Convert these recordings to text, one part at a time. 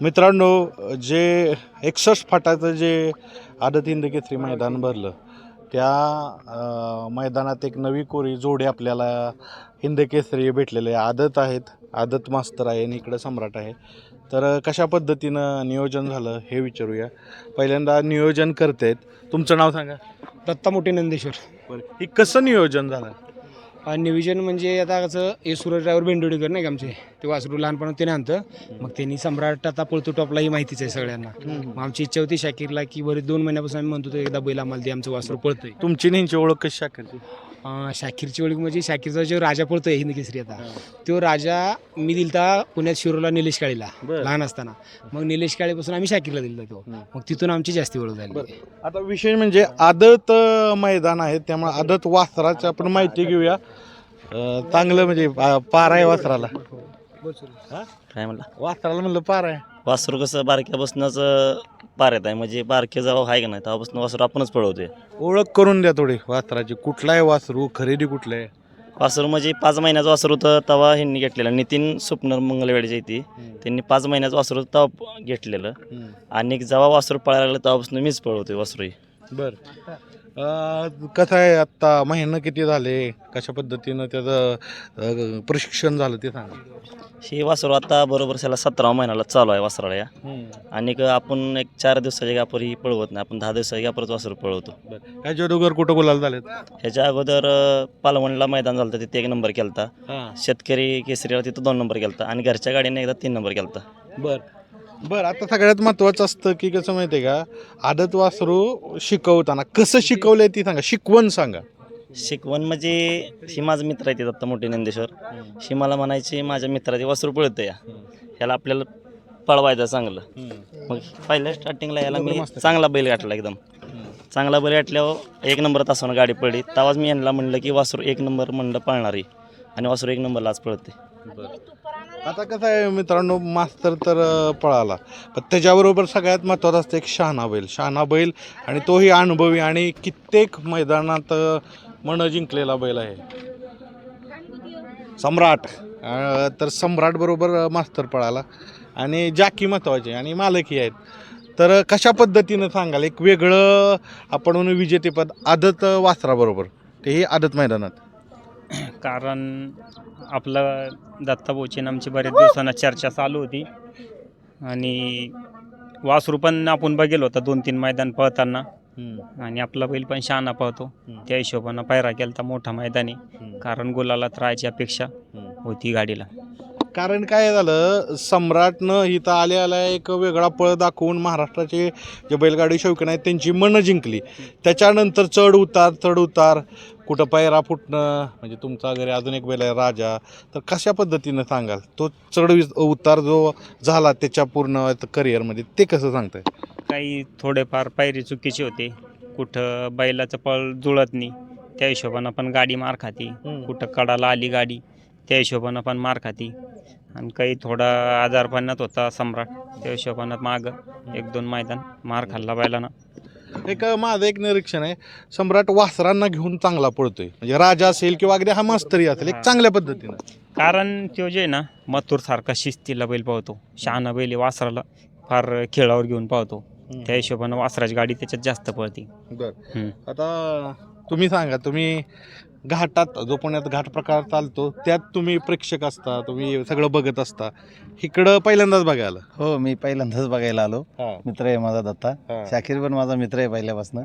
मित्रांनो जे एकसष्ट फाटाचं जे आदत हिंद केसरी मैदान भरलं त्या मैदानात एक नवी कोरी जोडी आपल्याला हिंद केसरी भेटलेले आदत आहेत आदत मास्तर आहे आणि इकडं सम्राट आहे. तर कशा पद्धतीनं नियोजन झालं हे विचारूया. पहिल्यांदा नियोजन करतायत तुमचं नाव सांगा. दत्ता मोठे नंदेश्वर. बरं हे कसं नियोजन झालं? आणि म्हणजे आता कसं हे सुरज ड्रायव्हर भेंडोडीकर नाही का आमचे? ते वासरू लहानपणा त्याने आणतं. मग त्यांनी सम्राट आता पळतो टॉपला ही माहितीच आहे सगळ्यांना. मग आमची इच्छा होती शाकीरला की बरेच दोन महिन्यापासून आम्ही म्हणतो एकदा बैल आम्हाला ते आमचं वासरू पळतोय. तुमची नेहमीची ओळख कशी शाखेची अं, शाकीरची ओळख म्हणजे शाकीरचा जो राजा पळतोय हिंद केसरी आता तो राजा मी दिलता पुण्यात शिरोला निलेश काळीला बरं. लहान असताना मग निलेश काळेपासून आम्ही शाकीरला दिलता तो हम्म. मग तिथून आमची जास्ती ओळख झाली आता विशेष म्हणजे आदत अ, मैदान आहे त्यामुळे आदत वासराची आपण माहिती घेऊया अ, चांगलं म्हणजे पा- पार आहे वासराला काय म्हणला वासराला म्हणलं पार आहे वासरू कसं बारक्यापासूनच पार येत आहे. म्हणजे बारके जेव्हा आहे का नाही तेव्हापासून वासरू आपणच पळवतोय. ओळख करून द्या थोडी वासराची. कुठला आहे वासरू? खरेदी कुठलं आहे? वासरू म्हणजे पाच महिन्याचं वासरू होतं तेव्हा ह्यांनी घेतलेलं. नितीन स्वप्नर मंगलवेडचे इथे त्यांनी पाच महिन्याचं वासरू तेव्हा घेतलेलं. आणि जेव्हा वासरू पळायला लागलं तेव्हापासून मीच पळवतोय वासरू बर. कसं आहे आत्ता महिना किती झाले? कशा पद्धतीनं त्याचं प्रशिक्षण झालं ते सांगा. हे वासरू आता बरोबर त्याला सतरा महिन्याला चालू आहे वासराला या. आणि क- आपण एक चार दिवसाच्या गॅपवर ही पळवत नाही. आपण दहा दिवसाच्या गॅपवरच वासरू पळवतो. ह्याच्या अगोदर कुठं बोलायला झालेत? ह्याच्या अगोदर अं, पालवणला मैदान झालं होतं तिथे एक नंबर केलता. हां. शेतकरी केसरीला तिथं दोन नंबर केलता. आणि घरच्या गाडीने एकदा तीन नंबर केलता. बर. बर आता सगळ्यात महत्वाचं असतं की कसं माहिती आहे का? आदत वासरू शिकवताना कसं शिकवलंय ती सांगा शिकवण सांगा. शिकवण म्हणजे ही माझा मित्र आहे ते दत्ता मोठे नंदेश्वर ही मला म्हणायची माझ्या मित्राचे वासरू पळतं या. ह्याला आपल्याला पळवायचं चांगलं. मग पहिल्या स्टार्टिंगला याला मी चांगला बैल गाठला एकदम. चांगला बैल गाठल्यावर एक नंबर तासानं गाडी पडली. तेव्हाच मी यांना म्हणलं की वासरू एक नंबर म्हणलं पळणारी आणि वासरू एक नंबरला आज पळते आता कसं आहे मित्रांनो मास्तर तर पळाला. पण त्याच्याबरोबर सगळ्यात महत्त्वाचं असतं एक शहाणा बैल. शहाणा बैल आणि तोही अनुभवी आणि कित्येक मैदानात मन जिंकलेला बैल आहे. सम्राट. तर सम्राटबरोबर मास्तर पळाला. आणि जाकी महत्त्वाचे आणि मालकी आहेत. तर कशा पद्धतीनं सांगाल? एक वेगळं आपण विजेतेपद आदत वासराबरोबर. तेही आदत मैदानात. कारण आपलं दत्ता बोचेन आमची बरेच दिवसांना चर्चा चालू होती. आणि वासरू पण आपण बघेल होता दोन तीन मैदान पळताना. आणि आपला बैल पण शहाणा हम्म. त्या हिशोबानं पायरा केलता मोठा मैदानी. कारण गुलाला राहायची अपेक्षा होती गाडीला. कारण काय झालं सम्राटनं इथं आल्या आल्या एक वेगळा पळ दाखवून महाराष्ट्राचे जे बैलगाडी शौकीन आहेत त्यांची मनं जिंकली. त्याच्यानंतर चढ उतार चढ उतार. कुठं पायरा फुटणं म्हणजे तुमचा घरी अजून एक बैल आहे राजा. तर कशा पद्धतीनं सांगाल? तो चढ उतार जो झाला त्याच्या पूर्ण करिअरमध्ये ते कसं सांगताय? काही थोडेफार पायरी चुकीचे होते. कुठं बैलाचं पळ जुळत नाही त्या हिशोबानं पण गाडी मार खाती. कुठं कडाला आली गाडी. त्या हिशोबानं पण मार खाती. आणि काही थोडा आजारपणात होता सम्राट. त्या हिशोबानं मागं एक दोन मैदान मार खाल्ला बैलानं. एक माझं एक निरीक्षण आहे. सम्राट वासरांना घेऊन चांगला पळतोय. म्हणजे राजा असेल किंवा अगदी हा मास्तरी असेल एक चांगल्या पद्धतीनं. कारण तो जे आहे ना मथुरसारखा शिस्तीला बैल पाहतो. शहाणा बैल आहे, वासराला. फार खेळावर घेऊन पाहतो. त्या हिशोबानं वासराची गाडी त्याच्यात जास्त पळते. बर. हम्म. आता तुम्ही सांगा तुम्ही घाटात जो पुण्यात घाट प्रकार चालतो त्यात तुम्ही प्रेक्षक असता तुम्ही सगळं बघत असता. इकडं पहिल्यांदाच बघायला. हो मी पहिल्यांदाच बघायला आलो. मित्र आहे माझा दत्ता. शाकीर पण माझा मित्र आहे पहिल्यापासून.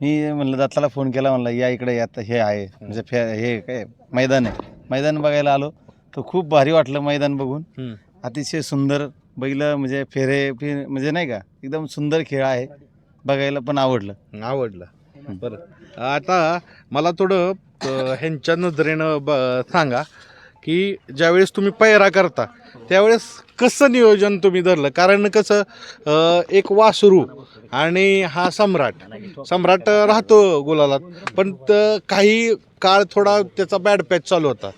मी म्हणलं दत्ताला फोन केला म्हणलं या इकडे या आता हे आहे. म्हणजे हे काय मैदान आहे. मैदान बघायला आलो. तर खूप भारी वाटलं मैदान बघून. अतिशय सुंदर बैल म्हणजे फेरे फि म्हणजे नाही का एकदम सुंदर खेळ आहे. बघायला पण आवडलं. आवडलं. बरं. आता मला थोडं ह्यांच्या नजरेनं ब सांगा की ज्यावेळेस तुम्ही पैरा करता त्यावेळेस कसं नियोजन तुम्ही धरलं? कारण कसं अ, एक वासरू आणि हा सम्राट सम्राट राहतो गुलालात पण त- काही काळ थोडा त्याचा बॅड पॅच चालू होता.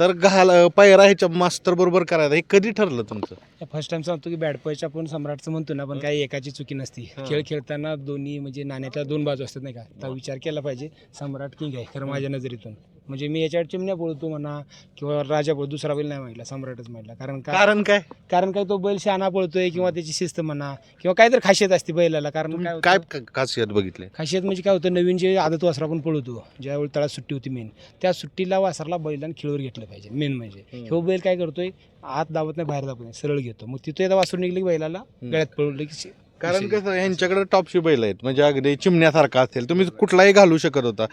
तर घाल पैरा ह्याच्या मास्तर बरोबर करायचा हे कधी ठरलं तुमचं? फर्स्ट टाइम सांगतो की बॅड पॉईंट आपण सम्राटचं म्हणतो ना पण काही एकाची चुकी नसती. खेळ खेळताना दोन्ही म्हणजे नाण्याच्या दोन बाजू असतात नाही का? तर विचार केला पाहिजे सम्राट किंग आहे खरं माझ्या नजरेतून. म्हणजे मी याच्यावर चिमण्या पळतो म्हणा किंवा राजा पळतो दुसरा बैल नाही माहितला सम्राटच माहितला. कारण का कारण काय? कारण काय तो बैल शहाणा पळतोय किंवा त्याची शिस्त म्हणा किंवा काहीतरी खासियत असते बैलाला. कारण काय काय होतं- क- खासियत बघितले? खासियत म्हणजे काय होतं नवीन जे आदत वासरा आपण पळवतो ज्यावेळी तळात सुट्टी होती मेन त्या सुट्टीला वासराला बैलांनी खिळवर घेतलं पाहिजे मेन म्हणजे. हम्म. ह्यो बैल काय करतोय आत दाबत नाही बाहेर दाबत नाही सरळ घेतो. मग तिथे एकदा वासरू निघली की बैलाला गळ्यात पळवलं की कारण. कसं यांच्याकडे टॉपशी बैल आहेत. म्हणजे अगदी चिमण्यासारखा असेल तुम्ही कुठलाही घालू शकत होता.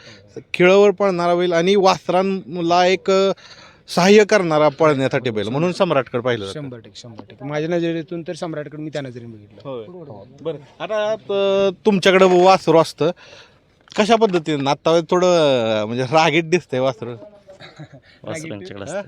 खिळावर पळणारा बैल आणि वासरांना एक सहाय्य करणारा पळण्यासाठी बैल. म्हणून सम्राटकडे पाहिलं. शंभर टक्के शंभर टक्के. माझ्या नजरेतून तर सम्राटकडे मी त्या नजरेने बघितलं. बरं. आता अ, तुमच्याकडे वासरू असतं. कशा पद्धतीने? आता थोडं म्हणजे रागीट दिसतंय वासरू. वासरांच्याकडे असतं.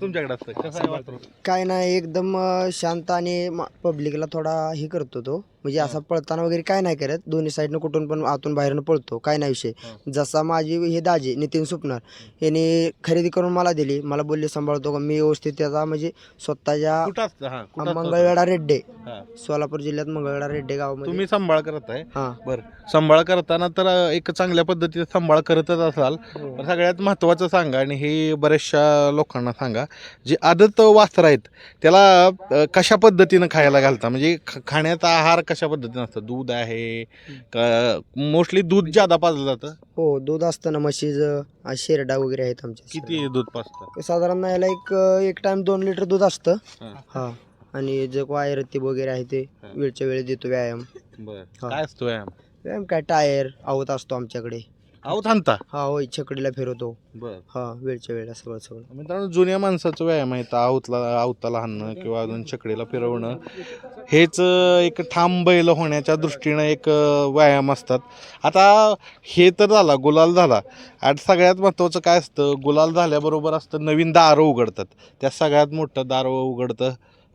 तुमच्याकडे असतं. कसं आहे वासरू काय नाही एकदम अं, शांत आणि पब्लिकला थोडा हे करतो तो. म्हणजे असा पळताना वगैरे काय नाही करत. दोन्ही साईडनं कुठून पण आतून बाहेरनं पळतो. काय नाही विषय. जसा माझी हे दाजी नितीन सुपणार यांनी खरेदी करून मला दिली. मला बोलले सांभाळतो का? मी व्यवस्थित त्याचा म्हणजे स्वतःच्या हा? मंगळवेढा रेड्डे. हा. सोलापूर जिल्ह्यात मंगळवेढा रेड्डे गावामध्ये. तुम्ही सांभाळ करत आहे. हा. बरं. सांभाळ करताना तर एक चांगल्या पद्धतीने सांभाळ करतच असाल. पण सगळ्यात महत्त्वाचं सांगा आणि हे बऱ्याचशा लोकांना सांगा जे आदत वास्त्र आहेत त्याला कशा पद्धतीनं खायला घालता? म्हणजे खाण्याचा आहार कशा पद्धतीनं असतं? दूध आहे? का मोस्टली दूध ज्यादा पाजलं जातं? हो दूध असतं ना म्हशीचं आ, शेरडा वगैरे आहेत आमच्या किती दूध पाजतं साधारण याला एक एक टाइम दोन लिटर दूध असतं. हा. हा. आणि जे वायरती वगैरे आहे ते हा. वेळच्या वेळी देतो व्यायाम. बरं. हा. काय असतो व्यायाम? व्यायाम काय? टायर आवत असतो आमच्याकडे. अहो थांबता हा होय छकडीला फिरवतो. बरं. हा वेळच्या वेळेला सगळं सगळं. मित्रांनो जुन्या माणसाचं व्यायाम आहे आवतला आवताला हाणणं किंवा अजून चकडीला फिरवणं. हेच एक ठाम बैल होण्याच्या दृष्टीनं एक व्यायाम असतात. आता हे तर झाला गुलाल झाला. आणि सगळ्यात महत्त्वाचं काय असतं गुलाल झाल्याबरोबर असतं नवीन दारं उघडतात. त्या सगळ्यात मोठं दार उघडतं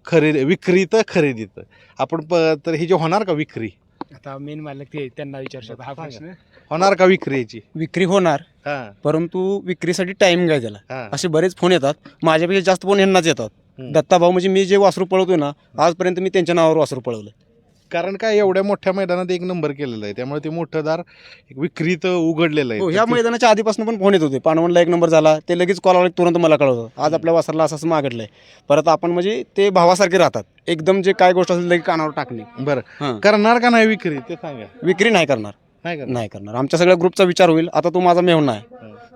खरेदी विक्रीतं खरेदीतं. आपण प तर हे जे होणार का विक्री? आता मेन मालक ते त्यांना विचारू शकतो हा प्रश्न. होणार का विक्रीची? विक्री होणार. हां. परंतु विक्रीसाठी टाइम घ्या त्याला. हां. असे बरेच फोन येतात. माझ्यापेक्षा जास्त फोन यांनाच येतात. हम्म. दत्ता भाऊ म्हणजे मी जे वासरू पळवतोय ना आजपर्यंत मी त्यांच्या नावावर वासरू पळवलं कारण काय एवढ्या मोठ्या मैदानात एक नंबर केलेला आहे. त्यामुळे ते मोठं दार एक विक्रीत उघडलेलं आहे. हो ह्या मैदानाच्या आधीपासून पण फोन येत होते. पानवणला एक नंबर झाला ते लगेच कॉल आला की तुरंत मला कळवतं आज आपल्या वासरला असं असं मागितलंय. परत आपण म्हणजे ते भावासारखे राहतात. एकदम जे काय गोष्ट असेल लगेच कानावर टाकणे. बरं. हां. करणार का नाही विक्री? ते सांगा. विक्री नाही करणार. नाही करणार. नाही करणार. आमच्या सगळ्या ग्रुपचा विचार होईल. आता तो माझा मेहून आहे.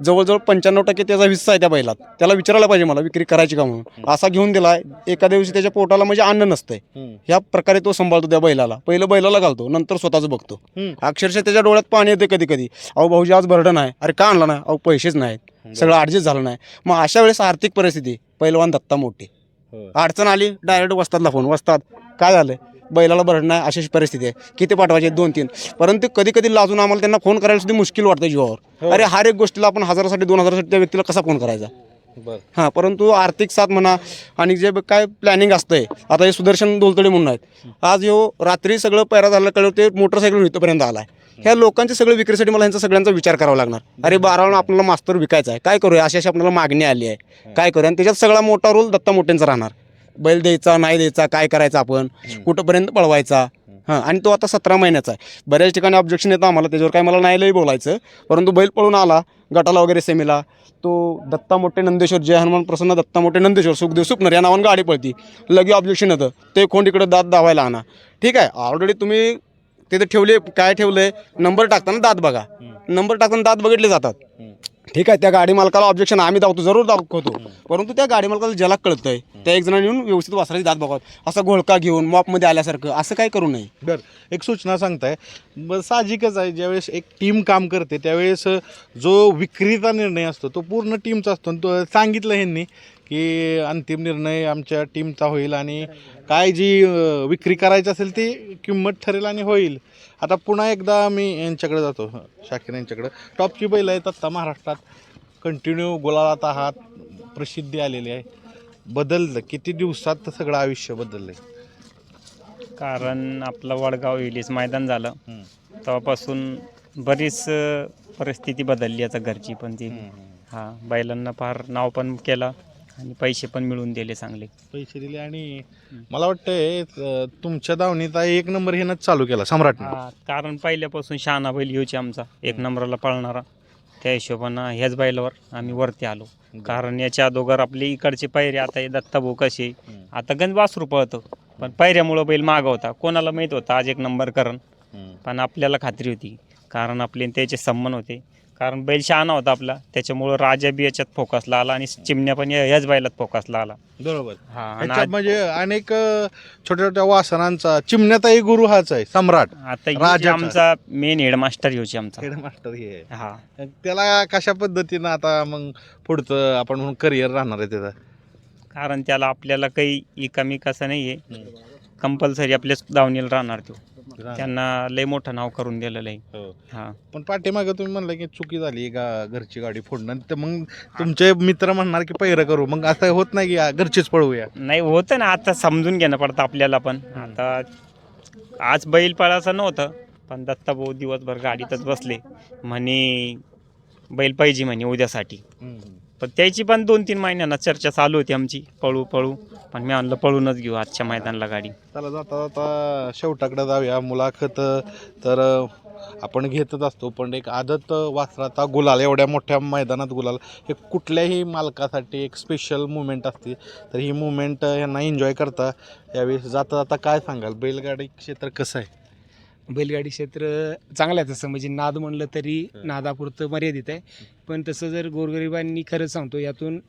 जवळजवळ पंच्याण्णव टक्के त्याचा हिस्सा आहे त्या बैलात. त्याला विचारायला पाहिजे मला विक्री करायची का म्हणून. असा घेऊन दिलाय. एका दिवशी त्याच्या पोटाला म्हणजे अन्न नसतंय. ह्या प्रकारे तो सांभाळतो त्या बैलाला. पहिलं बैलाला घालतो नंतर स्वतःच बघतो. अक्षरशः त्याच्या डोळ्यात पाणी येते कधी कधी अहो भाऊजी आज बर्डन आहे अरे का आणला नाही? अहो पैसेच नाहीत. सगळं ॲडजस्ट झालं नाही. मग अशा वेळेस आर्थिक परिस्थिती. पैलवान दत्ता मोठी. अडचण आली डायरेक्ट वस्तादला फोन वस्ताद काय झालं बैलाला बरं नाही अशी परिस्थिती आहे. किती पाठवायचे? दोन तीन. परंतु कधी कधी लाजून आम्हाला त्यांना फोन करायला सुद्धा मुश्किल वाटतं जीवावर. अरे हर एक गोष्टीला आपण हजारासाठी दोन हजारासाठी त्या व्यक्तीला कसा फोन करायचा? हां परंतु आर्थिक साथ म्हणा आणि जे काय प्लॅनिंग असतंय आता हे सुदर्शन दोलतडे म्हणून आहेत. आज ह्यो रात्री सगळं पैरा झालं कळलं ते मोटरसायकल इथंपर्यंत आलाय. ह्या लोकांचे सगळे विक्रीसाठी मला ह्यांचा सगळ्यांचा विचार करावा लागणार. अरे बाराला आपल्याला मास्तर विकायचा आहे. काय करूया? अशी अशी आपल्याला मागणी आली आहे. काय करूया? आणि त्याच्यात सगळा मोठा रोल दत्ता मोठ्यांचा राहणार. बैल द्यायचा नाही द्यायचा काय करायचं आपण? कुठंपर्यंत पळवायचा? हां आणि तो आता सतरा महिन्याचा आहे. बऱ्याच ठिकाणी ऑब्जेक्शन येतं आम्हाला त्याच्यावर काय मला नाही बोलायचं. परंतु बैल पळून आला गटाला वगैरे सेमीला तो दत्ता मोठे नंदेश्वर जय हनुमान प्रसन्न दत्ता मोठे नंदेश्वर सुखदेव सुपनर या नावानं गाडी पळती. लगे ऑब्जेक्शन येतं. ते कोण इकडे दात दावायला आणा. ठीक आहे ऑलरेडी तुम्ही तिथे ठेवले काय ठेवले नंबर टाकताना दात बघा. नंबर टाकताना दात बघितले जातात. ठीक आहे त्या गाडी मालकाला ऑब्जेक्शन आम्ही दाखवतो जरूर दाखवतो परंतु त्या गाडी मालकाला ज्याला कळतंय त्या एक जणांनी येऊन व्यवस्थित वासराची दात बघावं. असा घोळका घेऊन मॉपमध्ये आल्यासारखं असं काय करू नये. बरं एक सूचना सांगताय. ब साहजिकच आहे ज्यावेळेस एक टीम काम करते त्यावेळेस जो विक्रीचा निर्णय असतो तो पूर्ण टीमचा असतो. आणि तो सांगितलं ह्यांनी की अंतिम निर्णय आमच्या टीमचा होईल आणि काय जी अं, विक्री करायची असेल ती किंमत ठरेल आणि होईल. आता पुन्हा एकदा मी यांच्याकडे जातो शाकीर यांच्याकडे. टॉपची बैल आहेत आत्ता महाराष्ट्रात. कंटिन्यू गुलालात आहात. प्रसिद्धी आलेली आहे. बदललं. किती दिवसात सगळं आयुष्य बदललंय? कारण आपलं वडगाव इलीस मैदान झालं. तेव्हापासून बरीच परिस्थिती बदलली आता घरची पण ती. हा बैलांना फार नाव पण केलं. आणि पैसे पण मिळवून दिले चांगले. पैसे दिले आणि मला वाटतंय अं, तुमच्या दावणीचा एक नंबर हेनच चालू केला सम्राटने हा कारण पहिल्यापासून शहाणा बैल येऊची आमचा एक नंबरला पळणारा. त्या हिशोबानं ह्याच बैलावर आम्ही वरती आलो. कारण याच्या अगोदर आपले इकडचे पायरे आता हे दत्ताभाऊ कसे हम्म. आता गंज वासरू पळतो. पण पायऱ्यामुळं बैल माग होता. कोणाला माहीत होता आज एक नंबर करण. हम्म. पण आपल्याला खात्री होती. कारण आपले आणि त्याचे संबंध होते. कारण बैल शहाणा होता आपला. त्याच्यामुळं राजा बी याच्यात फोकसला आला आणि चिमण्या पण या- ह्याच बैलात फोकसला आला. बरोबर. हा आणि ह्याच्यात आज- म्हणजे अनेक अ, छोट्या छोट्या वासनांचा चिमण्याताही गुरु हाच आहे सम्राट. आता राजाचा. आमचा मेन हेडमास्टर ह्योची आमचा. हेडमास्टर हे आहे. हा. त्याला कशा पद्धतीनं आता मग पुढचं आपण म्हणून करिअर राहणार आहे त्याचं? कारण त्याला आपल्याला काही इकामी कसं नाही आहे कंपल्सरी आपल्याच दावणीला राहणार तो. त्यांना लय मोठं नाव करून दिलेलं आहे. हो. हा. पण पाठीमागं तुम्ही म्हणलं की चुकी झाली गा घरची गाडी फोडणं. तर मग तुमचे मित्र म्हणणार की पैरं करू. मग असं होत नाही की आ, घरचीच पळवूया? नाही होतं ना. आता समजून घेणं पडतं आपल्याला पण. आता आज बैल पळायचं नव्हतं पण दत्ता भाऊ दिवसभर गाडीतच बसले. म्हणे बैल पाहिजे म्हणे उद्यासाठी. पण त्याची पण दोन तीन महिन्यांना चर्चा चालू होती आमची पळू पळू. पण मी आणलं पळूनच घेऊ आजच्या मैदानाला गाडी. चला जाता जाता शेवटाकडे जाऊया. मुलाखत तर आपण घेतच असतो पण एक आदत वासराचा गुलाल एवढ्या मोठ्या मैदानात गुलाल. हे कुठल्याही मालकासाठी एक स्पेशल मुवमेंट असते. तर ही मुवमेंट यांना एन्जॉय करता यावेळी जाता जाता काय सांगाल? बैलगाडी क्षेत्र कसं आहे? बैलगाडी क्षेत्र चांगलं आहे तसं. म्हणजे नाद म्हणलं तरी नादापुरतं मर्यादित आहे. पण तसं जर गोरगरिबांनी खरंच सांगतो यातून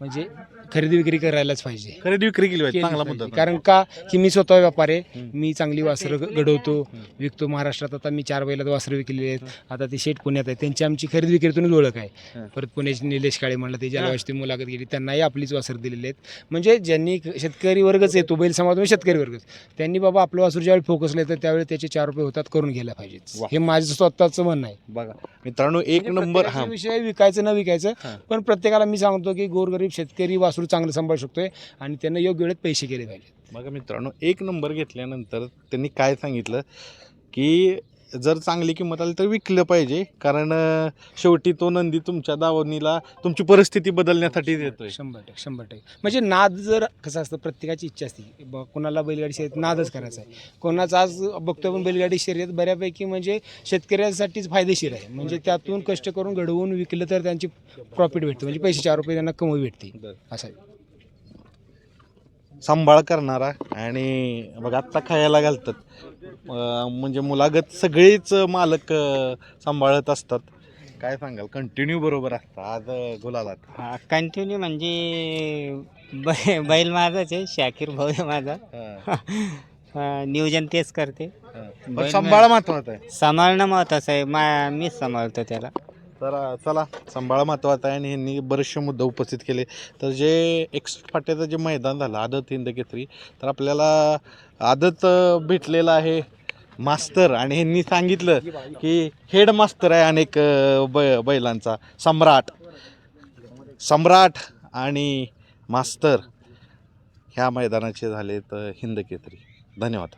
म्हणजे खरेदी विक्री करायलाच पाहिजे. खरेदी विक्री केली पाहिजे चांगला पाहिजे. मुद्दा. कारण का? की मी स्वतः व्यापार आहे. हम्म. मी चांगली वासरं घडवतो. विकतो महाराष्ट्रात. आता मी चार बैलात वासरं विकलेली आहेत. आता ती शेठ पुण्यात आहे त्यांची आमची खरेदी विक्रीतूनच ओळख आहे. हं. परत पुण्याचे निलेश काळे म्हणलं ते ज्याला ती मुलाखत गेली. त्यांनाही आपलीच वासर दिलेली आहेत. म्हणजे ज्यांनी क- शेतकरी वर्गच येतो बैल समाज म्हणजे शेतकरी वर्गच त्यांनी बाबा आपलं वासर ज्यावेळी फोकसले तर त्यावेळी त्याचे चार रुपये होतात करून घ्यायला पाहिजेत. वा. हे माझं स्वतःचं म्हणणं आहे. बघा. मित्रांनो एक म्हणजे नंबर प्रत्येकाचा हा विषय विकायचं न विकायचं हां. पण प्रत्येकाला मी सांगतो की गोरगरीब शेतकरी वासरू चांगलं सांभाळू शकतोय आणि त्यांना योग्य वेळेत पैसे केले पाहिजेत. बघा मित्रांनो एक नंबर घेतल्यानंतर त्यांनी काय सांगितलं की जर चांगली किंमत आली तर विकलं पाहिजे. कारण अं, शेवटी तो नंदी तुमच्या दावणीला तुमची परिस्थिती बदलण्यासाठी देतोय. शंभर टक्के शंभर टक्के. म्हणजे नाद जर कसं असतं प्रत्येकाची इच्छा असते. ब- कोणाला बैलगाडी शर्यत नादच करायचा आहे. कोणाचा आज बघतो पण बैलगाडी शर्यत बऱ्यापैकी म्हणजे शेतकऱ्यांसाठीच फायदेशीर आहे. म्हणजे त्यातून कष्ट करून घडवून विकलं तर त्यांची प्रॉफिट भेटते. म्हणजे पैसे चार रुपये त्यांना कमवी भेटते. असं आहे. सांभाळ करणारा आणि बघा आत्ता खायला घालतात. म्हणजे मुलागत सगळेच मालक सांभाळत असतात. काय सांगाल? कंटिन्यू बरोबर असतं. आज गुलालात. हा कंटिन्यू म्हणजे बै बैल माझाच आहे शाकीर भाऊ आहे माझा. हा, नियोजन तेच करते. हा. पण सांभाळ महत्वाचं आहे. सांभाळणं महत्वाचं आहे. मा मीच सांभाळतो त्याला. तर चला सांभाळ महत्त्वाचा आहे आणि ह्यांनी बरेचसे मुद्दे उपस्थित केले. तर जे एक्स फाट्याचं जे मैदान झालं आदत हिंद केसरी तर आपल्याला आदत भेटलेलं आहे मास्तर आणि ह्यांनी सांगितलं की हेड मास्तर आहे अनेक बैलांचा. सम्राट. सम्राट आणि मास्तर ह्या मैदानाचे झाले तर हिंद केसरी. धन्यवाद.